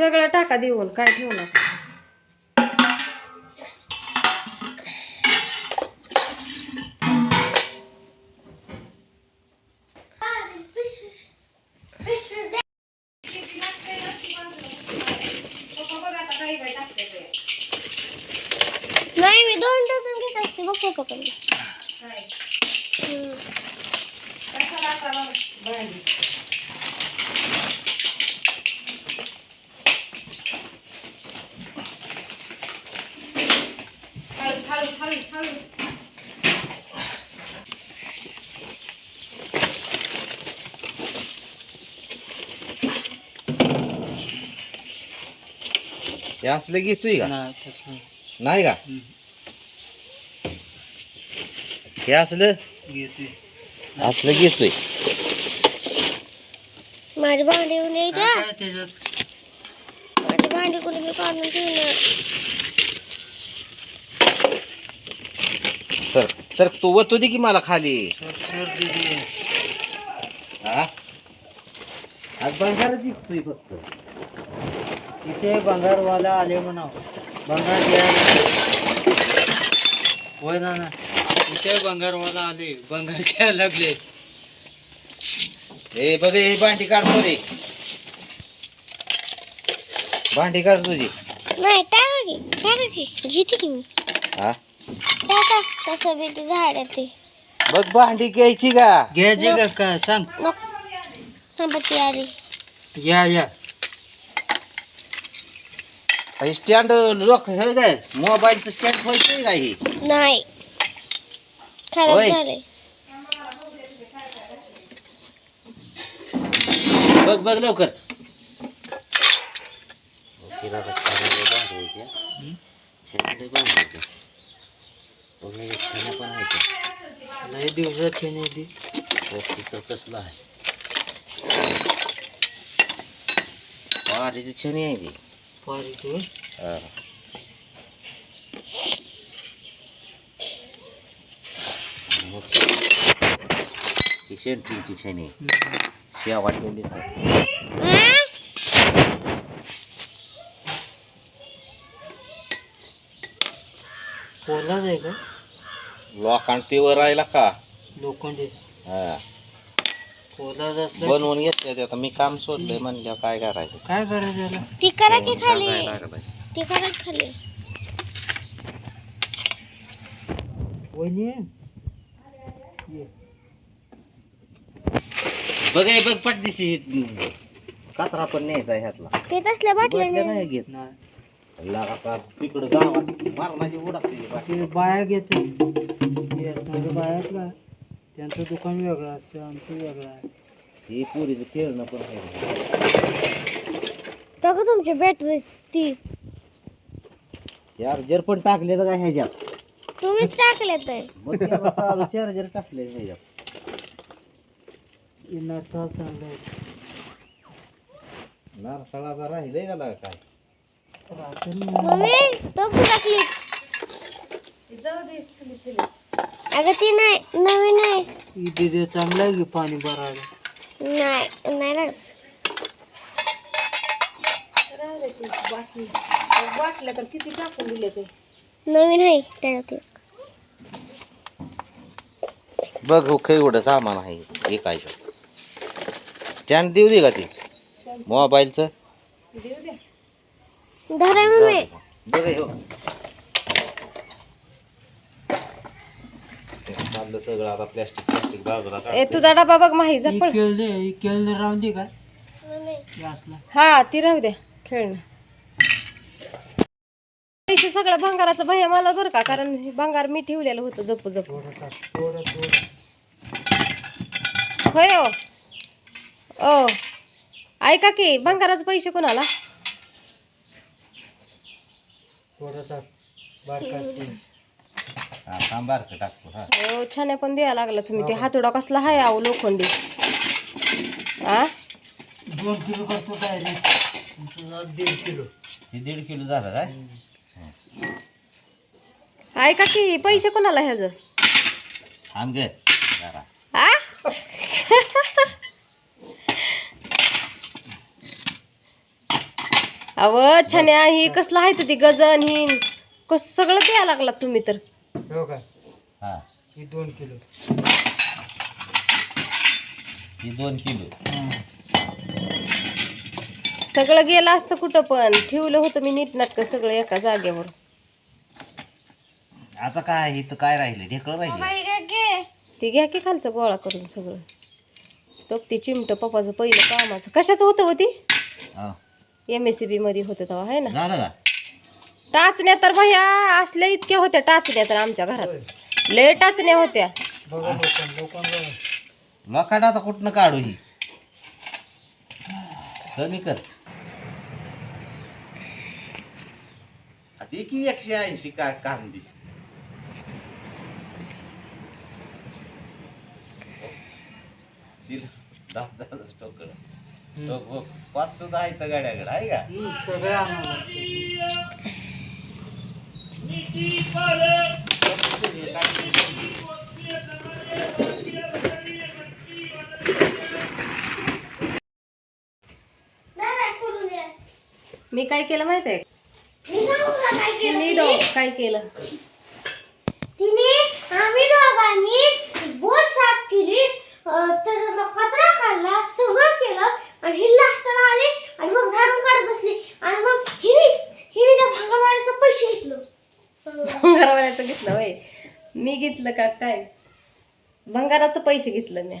सगळं टाका देऊन काय ठेवू नका नाही मी दोन डझन घेत असते बघ पप्पाकडे हम्म. हळूच हे असलं घेतोय का नाही तसं नाही का हे असलं घेतोय असलं घेतोय माझी भांडी येऊन द्या काय त्याच्यात माझी भांडी कोणी मी काढून ठेवणार सर सर तू वतो दे की मला खाली सर सर दिदी हा आज बंगारच विकतोय फक्त तिथे भंगारवाला आले म्हणा भंगार घ्यायला होय ना ना. तिथे भंगारवाला आले. भंगार घ्यायला लागले. ए बघ हे भांडी काढ रे भांडी काढ तुझी. नाही टाका की टाका की. घेते की मी. हा? टाका तसं बी ते झाड आहे ते बघ भांडी घ्यायची का? घ्यायचे का काय सांग. नको. थांबा ती आली. या या. स्टँड लोक हे काय मोबाईलचं स्टँड व्हायचंय का हे नाही। खराब होय. झाले बघ बघ लवकर। लय दिवसात त्याने दी कसलं आहे वारीची छनी आहे ती पारी तू हा. ही सेंट्रिंगची छनी शिया वाटलेली पोलाच आहे का लोकांना पिवर राहिला का लोखंडी हा पोलाच असलं बनवून घेतले ते आता. मी काम सोडलंय म्हणल्यावर काय करायचं? काय करायचं याला ती करा की खाली. ती करा. बघ हे बघ पटदिशी कात्रा पण न्यायचा ह्यातला. ते तसल्या बाटल्या नाही. घेत. लागा तिकडं गावात मारणाची उडाकते ते बाया घेते. बाया त्यांचं दुकान वेगळं असतं आमचं वेगळं आहे. ही पुरीचं खेळणं पण आहे. टाका तुमची बॅटरी ती. चार्जर पण टाकले तर काय ह्याच्यात? तुम्हीच टाकले तर मग तेव्हा चालू चार्जर टाकले ह्याच्यात. हे नसा चांगलं आहे. नारसाळाचा राहिलंय का लागा काय? राहतं ना. मम्मी टोपी टाकली जाऊ दे अगं ती नाही. नवीन आहे. ही दिदी चांगलं आहे की पाणी भरायला? नाही नाही लागत. राहू दे ती बाटली. वाटलं तर किती टाकून दिले ते. नवीन आहे त्याच्यात एक. बघ हो एवढं सामान आहे. विकायचं स्टँड देऊ दे का ती? मोबाईलचं? देऊ दे. धरा मम्मी बघ हे हो. चाललं सगळं आता प्लॅस्टिक प्लॅस्टिक बाजूला ए काढतोय. तुझा डबा बघ माही जा पळ. इकेल दे इकेल दे राहून दे का? हे असलं. हा ती राहू द्या खेळणं पैसे सगळं भंगाराचं भैया मला बरं का कारण हे भंगार मी ठेवलेलं होतं जपू जपू. थोडं टाक थोडं थोडं. होय ओ. ओ. ऐका की भंगाराचे पैसे कोणाला? थोडं टाक बारका असते हा, थांब बारकं टाकतो हा. हो छान पण द्यायला लागला तुम्ही. ते हातोडा कसला हाय आहो लोखंडी. आ? दोन किलो करतो काय रे? तुझा दीड किलो. ते दीड किलो झालं काय? ऐका की पैसे कोणाला ह्याचं? थांब गे जरा. आ? अव छान्या ही कसलं आहे ती गजन ही कस सगळं द्यायला लागला तुम्ही तर. हो काय हा. ही दोन किलो. ही दोन किलो. सगळं गेलं असतं कुठं पण. ठेवलं होतं मी नीटनाटकं सगळं एका जागेवर. आता काय इथं काय राहिले ढेकळं राहिले ते घ्या की खालचं गोळा करून सगळं. तो ते चिमटं पप्पाचं पहिलं कामाचं. कशाचं होतं होती. एम एस सी बी मध्ये होतं तेव्हा आहे ना? झालं का? टाचण्या तर भैया असल्या इतक्या होत्या टाचण्या तर आमच्या घरात. लय टाचण्या होत्या. लोकांना आता कुठनं काढू ही? कमी कर. ती की एकशे ऐंशी का कांदी पाच सुद्धा आहे तर गाड्याकडे आहे का? हम्म, सगळं आणावं लागतं. मी काय केलं माहीत आहे मी सांगू का काय केलं तिने तिने? दो- काय केलं? तिने आम्ही दोघांनी बोट साफ केली त्याचा कचरा काढला सगळं केलं आणि ही लास्टला आली आणि मग झाडून काढत बसली आणि मग हिने हिने त्या भांगरवाल्याचं पैसे घेतलं भंगारवाल्याचं घेतलं होय मी घेतलं का काय? भंगाराचं पैसे घेतलं मी.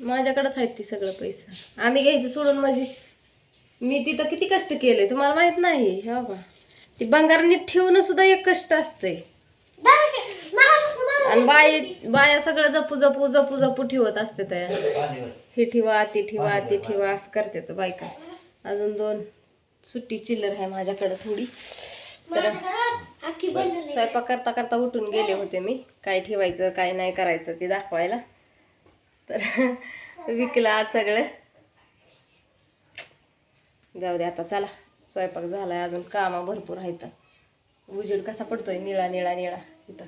माझ्याकडेच आहेत ती सगळं पैसा. आम्ही घ्यायचं सोडून म्हणजे मी तिथं किती कष्ट केले तुम्हाला माहीत नाही. हो बा ती बंगार नीट ठेवणं सुद्धा एक कष्ट असते दादा के- मला कसं मला आणि बाई बाया सगळं जपू जपू जपू जपू ठेवत असते त्या. हे ठेवा ती ठेवा ती ठेवा असं करते तर बायका. अजून दोन सुट्टी चिल्लर आहे माझ्याकडे थोडी. तर स्वयंपाक करता करता उठून गेले होते मी. काय ठेवायचं काय नाही करायचं ते दाखवायला. तर विकलं आज सगळं. जाऊ दे आता चला. स्वयंपाक झालाय अजून कामं भरपूर आहेत. उजेड कसा पडतोय? निळा निळा निळा इथं.